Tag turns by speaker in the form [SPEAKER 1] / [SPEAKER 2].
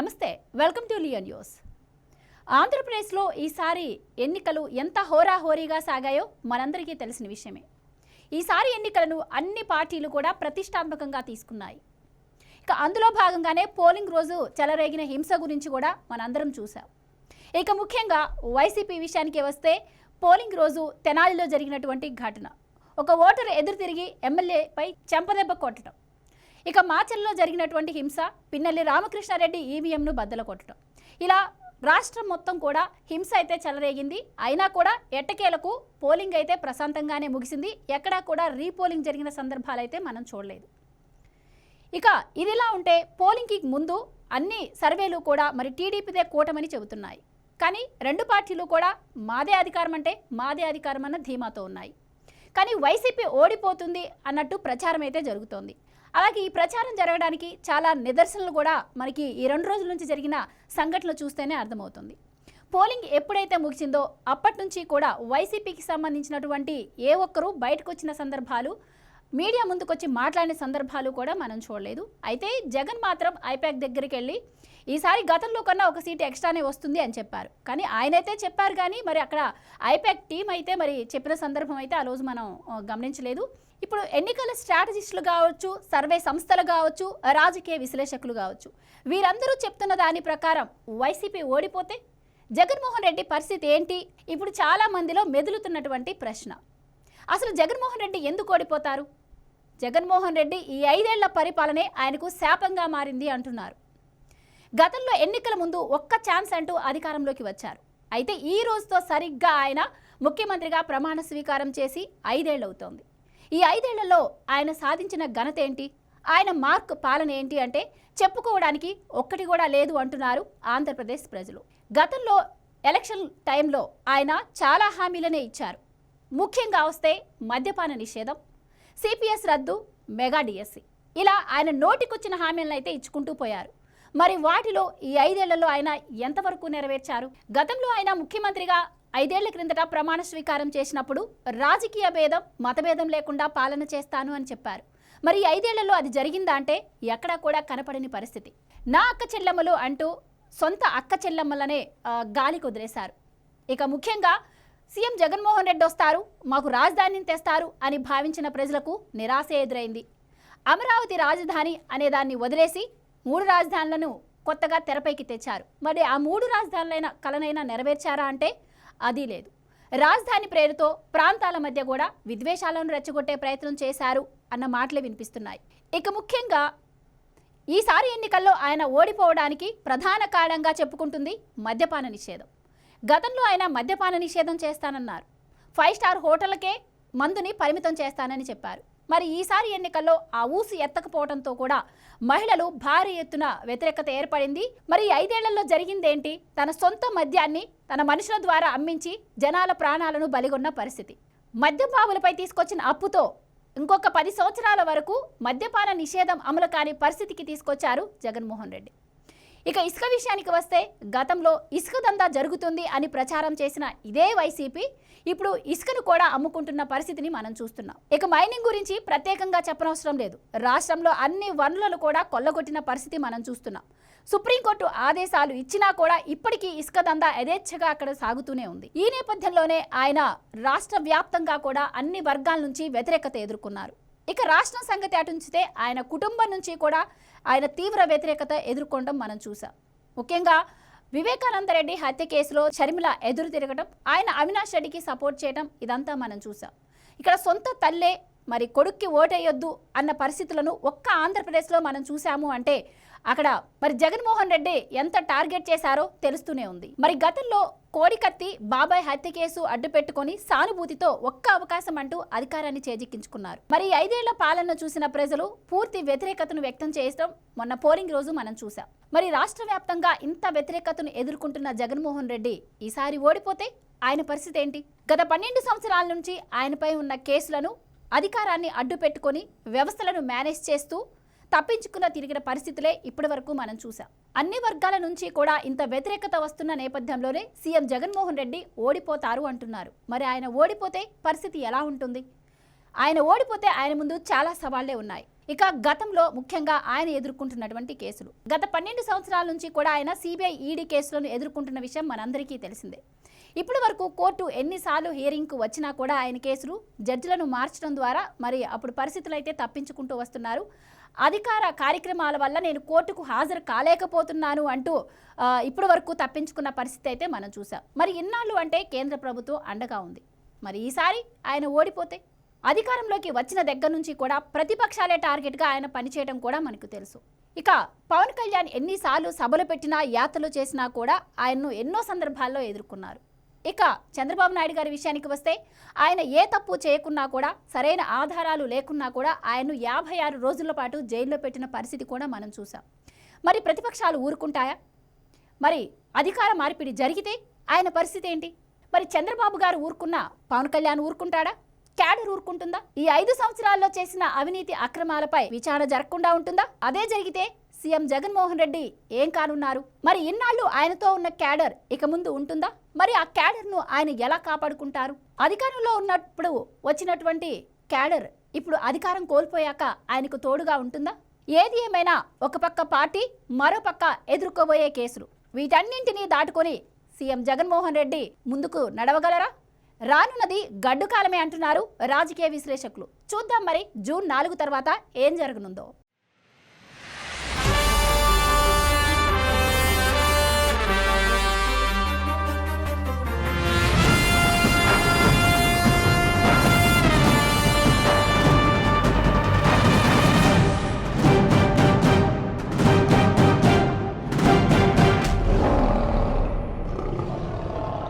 [SPEAKER 1] నమస్తే welcome to లియన్ news. ఆంధ్రప్రదేశ్లో ఈసారి ఎన్నికలు ఎంత హోరాహోరీగా సాగాయో మనందరికీ తెలిసిన విషయమే. ఈసారి ఎన్నికలను అన్ని పార్టీలు కూడా ప్రతిష్టాత్మకంగా తీసుకున్నాయి. ఇక అందులో భాగంగానే పోలింగ్ రోజు చెలరేగిన హింస గురించి కూడా మనందరం చూసాం ఇక ముఖ్యంగా వైసీపీ విషయానికి వస్తే పోలింగ్ రోజు తెనాలిలో జరిగినటువంటి ఘటన. ఒక ఓటరు ఎదురు తిరిగి ఎమ్మెల్యేపై చెంపదెబ్బ కొట్టడం. ఇక మాచల్లో జరిగినటువంటి హింస పిన్నెల్లి రామకృష్ణారెడ్డి ఈవీఎంను బద్దలు కొట్టడం ఇలా రాష్ట్రం మొత్తం కూడా హింస అయితే చెలరేగింది. అయినా కూడా ఎట్టకేలకు పోలింగ్ అయితే ప్రశాంతంగానే ముగిసింది. ఎక్కడా కూడా రీపోలింగ్ జరిగిన సందర్భాలు అయితే మనం చూడలేదు. ఇక ఇదిలా ఉంటే పోలింగ్కి ముందు అన్ని సర్వేలు కూడా మరి టీడీపీదే కూటమని చెబుతున్నాయి. కానీ రెండు పార్టీలు కూడా మాదే అధికారం అంటే మాదే అధికారం అన్న ధీమాతో ఉన్నాయి. కానీ వైసీపీ ఓడిపోతుంది అన్నట్టు ప్రచారం అయితే జరుగుతోంది. అలాగే ఈ ప్రచారం జరగడానికి చాలా నిదర్శనలు కూడా మనకి ఈ రెండు రోజుల నుంచి జరిగిన సంఘటనలు చూస్తేనే అర్థమవుతుంది. పోలింగ్ ఎప్పుడైతే ముగిసిందో అప్పటి నుంచి కూడా వైసీపీకి సంబంధించినటువంటి ఏ ఒక్కరూ బయటకు వచ్చిన సందర్భాలు మీడియా ముందుకొచ్చి మాట్లాడిన సందర్భాలు కూడా మనం చూడలేదు. అయితే జగన్ మాత్రం ఐపాక్ దగ్గరికి వెళ్ళి ఈసారి గతంలో కన్నా ఒక సీట్ ఎక్స్ట్రానే వస్తుంది అని చెప్పారు. కానీ ఆయనైతే చెప్పారు కానీ మరి అక్కడ ఐపాక్ టీం అయితే మరి చెప్పిన సందర్భం అయితే ఆ రోజు మనం గమనించలేదు. ఇప్పుడు ఎన్నికల స్ట్రాటజిస్టులు కావచ్చు సర్వే సంస్థలు కావచ్చు రాజకీయ విశ్లేషకులు కావచ్చు వీరందరూ చెప్తున్న దాని ప్రకారం వైసీపీ ఓడిపోతే జగన్మోహన్ రెడ్డి పరిస్థితి ఏంటి? ఇప్పుడు చాలా మందిలో మెదులుతున్నటువంటి ప్రశ్న. అసలు జగన్మోహన్ రెడ్డి ఎందుకు ఓడిపోతారు? జగన్మోహన్ రెడ్డి ఈ ఐదేళ్ళ పరిపాలనే ఆయనకు శాపంగా మారింది అంటున్నారు. గతంలో ఎన్నికల ముందు ఒక్క ఛాన్స్ అంటూ అధికారంలోకి వచ్చారు. అయితే ఈ రోజుతో సరిగ్గా ఆయన ముఖ్యమంత్రిగా ప్రమాణ స్వీకారం చేసి ఐదేళ్ళవుతోంది ఈ ఐదేళ్ళలో ఆయన సాధించిన ఘనత ఏంటి? ఆయన మార్క్ పాలన ఏంటి అంటే చెప్పుకోవడానికి ఒక్కటి కూడా లేదు అంటున్నారు ఆంధ్రప్రదేశ్ ప్రజలు. గతంలో ఎలక్షన్ టైంలో ఆయన చాలా హామీలనే ఇచ్చారు. ముఖ్యంగా వస్తే మద్యపాన నిషేధం సిపిఎస్ రద్దు మెగా డిఎస్సి. ఇలా ఆయన నోటికొచ్చిన హామీలను అయితే ఇచ్చుకుంటూ పోయారు. మరి వాటిలో ఈ ఐదేళ్ళలో ఆయన ఎంతవరకు నెరవేర్చారు? గతంలో ఆయన ముఖ్యమంత్రిగా ఐదేళ్ళ క్రిందట ప్రమాణ స్వీకారం చేసినప్పుడు రాజకీయ భేదం మతభేదం లేకుండా పాలన చేస్తాను అని చెప్పారు. మరి ఐదేళ్ళలో అది జరిగిందా అంటే ఎక్కడా కూడా కనపడని పరిస్థితి. నా అక్క చెల్లెమ్మలు అంటూ సొంత అక్క చెల్లెమ్మలనే గాలి కుదిరేశారు ఇక ముఖ్యంగా సీఎం జగన్మోహన్ రెడ్డి వస్తారు మాకు రాజధానిని తెస్తారు అని భావించిన ప్రజలకు నిరాశ ఎదురైంది. అమరావతి రాజధాని అనే దాన్ని వదిలేసి మూడు రాజధానులను కొత్తగా తెరపైకి తెచ్చారు. మరి ఆ మూడు రాజధానులైన కలనైనా నెరవేర్చారా అంటే అది లేదు. రాజధాని పేరుతో ప్రాంతాల మధ్య కూడా విద్వేషాలను రెచ్చగొట్టే ప్రయత్నం చేశారు అన్న మాటలే వినిపిస్తున్నాయి. ఇక ముఖ్యంగా ఈసారి ఎన్నికల్లో ఆయన ఓడిపోవడానికి ప్రధాన కారణంగా చెప్పుకుంటుంది మద్యపాన నిషేధం. గతంలో ఆయన మద్యపాన నిషేధం చేస్తానన్నారు. ఫైవ్ స్టార్ హోటళ్ళకే మందుని పరిమితం చేస్తానని చెప్పారు. మరి ఈసారి ఎన్నికల్లో ఆ ఊసి ఎత్తకపోవడంతో కూడా మహిళలు భారీ ఎత్తున వ్యతిరేకత ఏర్పడింది. మరి ఐదేళ్ళలో జరిగిందేంటి? తన సొంత మద్యాన్ని తన మనుషుల ద్వారా అమ్మించి జనాల ప్రాణాలను బలిగొన్న పరిస్థితి. మద్యపావులపై తీసుకొచ్చిన అప్పుతో ఇంకొక పది సంవత్సరాల వరకు మద్యపాన నిషేధం అమలు కాని పరిస్థితికి తీసుకొచ్చారు జగన్మోహన్ రెడ్డి. ఇక ఇసుక విషయానికి వస్తే గతంలో ఇసుక దందా జరుగుతుంది అని ప్రచారం చేసిన ఇదే వైసీపీ ఇప్పుడు ఇసుకను కూడా అమ్ముకుంటున్న పరిస్థితిని మనం చూస్తున్నాం. ఇక మైనింగ్ గురించి ప్రత్యేకంగా చెప్పనవసరం లేదు. రాష్ట్రంలో అన్ని వనరులను కూడా కొల్లగొట్టిన పరిస్థితి మనం చూస్తున్నాం. సుప్రీంకోర్టు ఆదేశాలు ఇచ్చినా కూడా ఇప్పటికీ ఇసుక దందా యథేచ్ఛగా అక్కడ సాగుతూనే ఉంది. ఈ నేపథ్యంలోనే ఆయన రాష్ట్ర వ్యాప్తంగా కూడా అన్ని వర్గాల నుంచి వ్యతిరేకత ఎదుర్కొన్నారు. ఇక రాష్ట్రం సంగతి అటుంచితే ఆయన కుటుంబం నుంచి కూడా ఆయన తీవ్ర వ్యతిరేకత ఎదుర్కొనడం మనం చూసాం ముఖ్యంగా వివేకానంద రెడ్డి హత్య కేసులో షర్మిల ఎదురు తిరగడం ఆయన అవినాష్ రెడ్డికి సపోర్ట్ చేయడం ఇదంతా మనం చూసాం ఇక్కడ సొంత తల్లే మరి కొడుక్కి ఓటేయొద్దు అన్న పరిస్థితులను ఒక్క ఆంధ్రప్రదేశ్లో మనం చూసాము అంటే అక్కడ మరి జగన్మోహన్ రెడ్డి ఎంత టార్గెట్ చేశారో తెలుస్తూనే ఉంది. మరి గతంలో కోడికత్తి బాబాయ్ హత్య కేసు అడ్డు పెట్టుకొని సానుభూతితో ఒక్క అవకాశం అంటూ అధికారాన్ని చేజిక్కించుకున్నారు. మరి ఐదేళ్ళ పాలన చూసిన ప్రజలు పూర్తి వ్యతిరేకతను వ్యక్తం చేయడం మొన్న పోలింగ్ రోజు మనం చూసాం మరి రాష్ట్ర వ్యాప్తంగా ఇంత వ్యతిరేకతను ఎదుర్కొంటున్న జగన్మోహన్ రెడ్డి ఈసారి ఓడిపోతే ఆయన పరిస్థితి ఏంటి? గత పన్నెండు సంవత్సరాల నుంచి ఆయనపై ఉన్న కేసులను అధికారాన్ని అడ్డుపెట్టుకొని వ్యవస్థలను మేనేజ్ చేస్తూ తప్పించుకున్న తిరిగిన పరిస్థితులే ఇప్పటి వరకు మనం చూసాం అన్ని వర్గాల నుంచి కూడా ఇంత వ్యతిరేకత వస్తున్న నేపథ్యంలోనే సీఎం జగన్మోహన్ రెడ్డి ఓడిపోతారు అంటున్నారు. మరి ఆయన ఓడిపోతే పరిస్థితి ఎలా ఉంటుంది? ఆయన ఓడిపోతే ఆయన ముందు చాలా సవాళ్ళే ఉన్నాయి. ఇక గతంలో ముఖ్యంగా ఆయన ఎదుర్కొంటున్నటువంటి కేసులు. గత పన్నెండు సంవత్సరాల నుంచి కూడా ఆయన సిబిఐ ఈడీ కేసులను ఎదుర్కొంటున్న విషయం మనందరికీ తెలిసిందే. ఇప్పటి వరకు కోర్టు ఎన్నిసార్లు హియరింగ్కు వచ్చినా కూడా ఆయన కేసులు జడ్జిలను మార్చడం ద్వారా మరి అప్పుడు పరిస్థితులు అయితే తప్పించుకుంటూ వస్తున్నారు. అధికార కార్యక్రమాల వల్ల నేను కోర్టుకు హాజరు కాలేకపోతున్నాను అంటూ ఇప్పటి వరకు తప్పించుకున్న పరిస్థితి అయితే మనం చూసాం. మరి ఇన్నాళ్ళు అంటే కేంద్ర ప్రభుత్వం అండగా ఉంది. మరి ఈసారి ఆయన ఓడిపోతే అధికారంలోకి వచ్చిన దగ్గర నుంచి కూడా ప్రతిపక్షాలే టార్గెట్గా ఆయన పనిచేయడం కూడా మనకు తెలుసు. ఇక పవన్ కళ్యాణ్ ఎన్నిసార్లు సభలు పెట్టినా యాత్రలు చేసినా కూడా ఆయన్ను ఎన్నో సందర్భాల్లో ఎదుర్కొన్నారు. ఇక చంద్రబాబు నాయుడు గారి విషయానికి వస్తే ఆయన ఏ తప్పు చేయకున్నా కూడా సరైన ఆధారాలు లేకున్నా కూడా ఆయన్ను యాభై ఆరు రోజుల పాటు జైల్లో పెట్టిన పరిస్థితి కూడా మనం చూసాం. మరి ప్రతిపక్షాలు ఊరుకుంటాయా? మరి అధికార మార్పిడి జరిగితే ఆయన పరిస్థితి ఏంటి? మరి చంద్రబాబు గారు ఊరుకున్న పవన్ కళ్యాణ్ ఊరుకుంటాడా? క్యాడర్ ఊరుకుంటుందా? ఈ ఐదు సంవత్సరాల్లో చేసిన అవినీతి అక్రమాలపై విచారణ జరగకుండా ఉంటుందా? అదే జరిగితే సీఎం జగన్మోహన్ రెడ్డి ఏం కానున్నారు? మరి ఇన్నాళ్ళు ఆయనతో ఉన్న క్యాడర్ ఇక ముందు ఉంటుందా? మరి ఆ క్యాడర్ను ఆయన ఎలా కాపాడుకుంటారు? అధికారంలో ఉన్నప్పుడు వచ్చినటువంటి క్యాడర్ ఇప్పుడు అధికారం కోల్పోయాక ఆయనకు తోడుగా ఉంటుందా? ఏది ఏమైనా ఒక పక్క పార్టీ మరో పక్క ఎదుర్కోబోయే కేసులు. వీటన్నింటినీ దాటుకొని సీఎం జగన్మోహన్ రెడ్డి ముందుకు నడవగలరా? రానున్నది గడ్డు కాలమే అంటున్నారు రాజకీయ విశ్లేషకులు. చూద్దాం మరి జూన్ నాలుగు తర్వాత ఏం జరగనుందో.